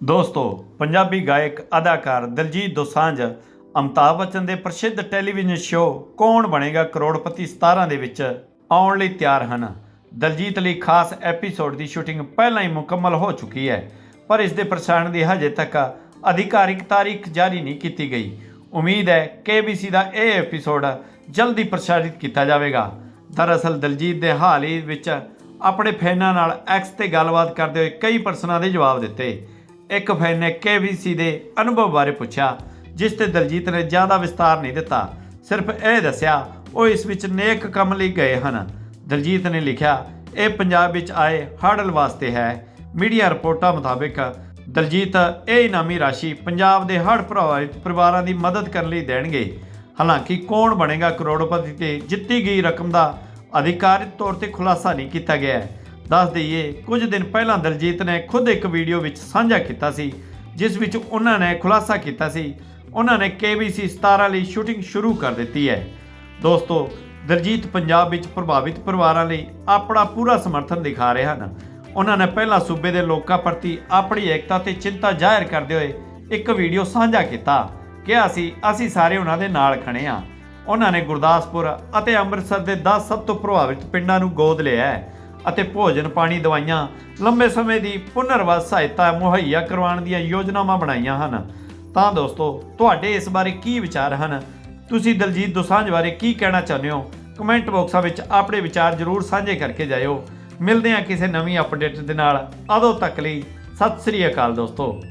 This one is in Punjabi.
ਦੋਸਤੋ, ਪੰਜਾਬੀ ਗਾਇਕ, ਅਦਾਕਾਰ ਦਲਜੀਤ ਦੋਸਾਂਝ ਅਮਤਾਬ ਬੱਚਨ ਦੇ ਪ੍ਰਸਿੱਧ ਟੈਲੀਵਿਜ਼ਨ ਸ਼ੋਅ ਕੌਣ ਬਣੇਗਾ ਕਰੋੜਪਤੀ 17 ਦੇ ਵਿੱਚ ਆਉਣ ਲਈ ਤਿਆਰ ਹਨ। ਦਲਜੀਤ ਲਈ ਖਾਸ ਐਪੀਸੋਡ ਦੀ ਸ਼ੂਟਿੰਗ ਪਹਿਲਾਂ ਹੀ ਮੁਕੰਮਲ ਹੋ ਚੁੱਕੀ ਹੈ, ਪਰ ਇਸ ਦੇ ਪ੍ਰਸਾਰਣ ਦੀ ਹਜੇ ਤੱਕ ਅਧਿਕਾਰਿਕ ਤਾਰੀਖ ਜਾਰੀ ਨਹੀਂ ਕੀਤੀ ਗਈ। ਉਮੀਦ ਹੈ ਕਿ ABC ਦਾ ਇਹ ਐਪੀਸੋਡ ਜਲਦੀ ਪ੍ਰਸਾਰਿਤ ਕੀਤਾ ਜਾਵੇਗਾ। ਦਰਅਸਲ ਦਲਜੀਤ ਦੇ ਹਾਲ ਹੀ ਵਿੱਚ ਆਪਣੇ ਫੈਨਾਂ ਨਾਲ ਐਕਸ ਤੇ ਗੱਲਬਾਤ ਕਰਦੇ ਹੋਏ ਕਈ ਪ੍ਰਸ਼ਨਾਂ ਦੇ ਜਵਾਬ ਦਿੱਤੇ। ਇੱਕ ਫੈਨ ਨੇ KBC ਦੇ ਅਨੁਭਵ ਬਾਰੇ ਪੁੱਛਿਆ, ਜਿਸ ਤੇ ਦਲਜੀਤ ਨੇ ਜ਼ਿਆਦਾ ਵਿਸਤਾਰ ਨਹੀਂ ਦਿੱਤਾ। ਸਿਰਫ ਇਹ ਦੱਸਿਆ, ਉਹ ਇਸ ਵਿੱਚ ਨੇਕ ਕੰਮ ਲਈ ਗਏ ਹਨ। ਦਲਜੀਤ ਨੇ ਲਿਖਿਆ, ਇਹ ਪੰਜਾਬ ਵਿੱਚ ਆਏ ਹੜਲ ਵਾਸਤੇ ਹੈ। ਮੀਡੀਆ ਰਿਪੋਰਟਾਂ ਮੁਤਾਬਕ, ਦਲਜੀਤ ਇਹ ਇਨਾਮੀ ਰਾਸ਼ੀ ਪੰਜਾਬ ਦੇ ਹੜ੍ਹ ਪ੍ਰਭਾਵਿਤ ਪਰਿਵਾਰਾਂ ਦੀ ਮਦਦ ਕਰਨ ਲਈ ਦੇਣਗੇ। ਹਾਲਾਂਕਿ ਕੌਣ ਬਣੇਗਾ ਕਰੋੜਪਤੀ ਤੇ ਜਿੱਤੀ ਗਈ ਰਕਮ ਦਾ ਅਧਿਕਾਰਿਤ ਤੌਰ ਤੇ ਖੁਲਾਸਾ ਨਹੀਂ ਕੀਤਾ ਗਿਆ। ਹੈ ਦੱਸ ਦਈਏ, ਕੁਝ ਦਿਨ ਪਹਿਲਾਂ ਦਲਜੀਤ ਨੇ ਖੁਦ ਇੱਕ ਵੀਡੀਓ ਵਿੱਚ ਸਾਂਝਾ ਕੀਤਾ ਸੀ, ਜਿਸ ਵਿੱਚ ਉਹਨਾਂ ਨੇ ਖੁਲਾਸਾ ਕੀਤਾ ਸੀ। ਉਹਨਾਂ ਨੇ KBC 17 ਲਈ ਸ਼ੂਟਿੰਗ ਸ਼ੁਰੂ ਕਰ ਦਿੱਤੀ ਹੈ। ਦੋਸਤੋ, ਦਲਜੀਤ ਪੰਜਾਬ ਵਿੱਚ ਪ੍ਰਭਾਵਿਤ ਪਰਿਵਾਰਾਂ ਲਈ ਆਪਣਾ ਪੂਰਾ ਸਮਰਥਨ ਦਿਖਾ ਰਹੇ ਹਨ। ਉਹਨਾਂ ਨੇ ਪਹਿਲਾਂ ਸੂਬੇ ਦੇ ਲੋਕਾਂ ਪ੍ਰਤੀ ਆਪਣੀ ਏਕਤਾ ਤੇ ਚਿੰਤਾ ਜ਼ਾਹਿਰ ਕਰਦੇ ਹੋਏ ਇੱਕ ਵੀਡੀਓ ਸਾਂਝਾ ਕੀਤਾ। ਕਿਹਾ ਸੀ, ਅਸੀਂ ਸਾਰੇ ਉਹਨਾਂ ਦੇ ਨਾਲ ਖੜੇ ਹਾਂ। ਉਹਨਾਂ ਨੇ ਗੁਰਦਾਸਪੁਰ ਅਤੇ ਅੰਮ੍ਰਿਤਸਰ ਦੇ 10 ਸਭ ਤੋਂ ਪ੍ਰਭਾਵਿਤ ਪਿੰਡਾਂ ਨੂੰ ਗੋਦ ਲਿਆ ਹੈ। ਅਤੇ ਭੋਜਨ ਪਾਣੀ ਦਵਾਈਆਂ ਲੰਬੇ ਸਮੇਂ ਦੀ ਪੁਨਰਵਾਸ ਸਹਾਇਤਾ ਮੁਹੱਈਆ ਕਰਵਾਉਣ ਦੀਆਂ ਯੋਜਨਾਵਾਂ ਬਣਾਈਆਂ ਹਨ। ਤਾਂ ਦੋਸਤੋ, ਤੁਹਾਡੇ ਇਸ ਬਾਰੇ ਕੀ ਵਿਚਾਰ ਹਨ? ਤੁਸੀਂ ਦਲਜੀਤ ਦੋਸਾਂਝ ਬਾਰੇ ਕੀ ਕਹਿਣਾ ਚਾਹੁੰਦੇ ਹੋ? ਕਮੈਂਟ ਬਾਕਸਾਂ ਵਿੱਚ ਆਪਣੇ ਵਿਚਾਰ ਜ਼ਰੂਰ ਸਾਂਝੇ ਕਰਕੇ ਜਾਇਓ। ਮਿਲਦੇ ਹਾਂ ਕਿਸੇ ਨਵੀਂ ਅਪਡੇਟ ਦੇ ਨਾਲ। ਅਦੋਂ ਤੱਕ ਲਈ ਸਤਿ ਸ੍ਰੀ ਅਕਾਲ ਦੋਸਤੋ।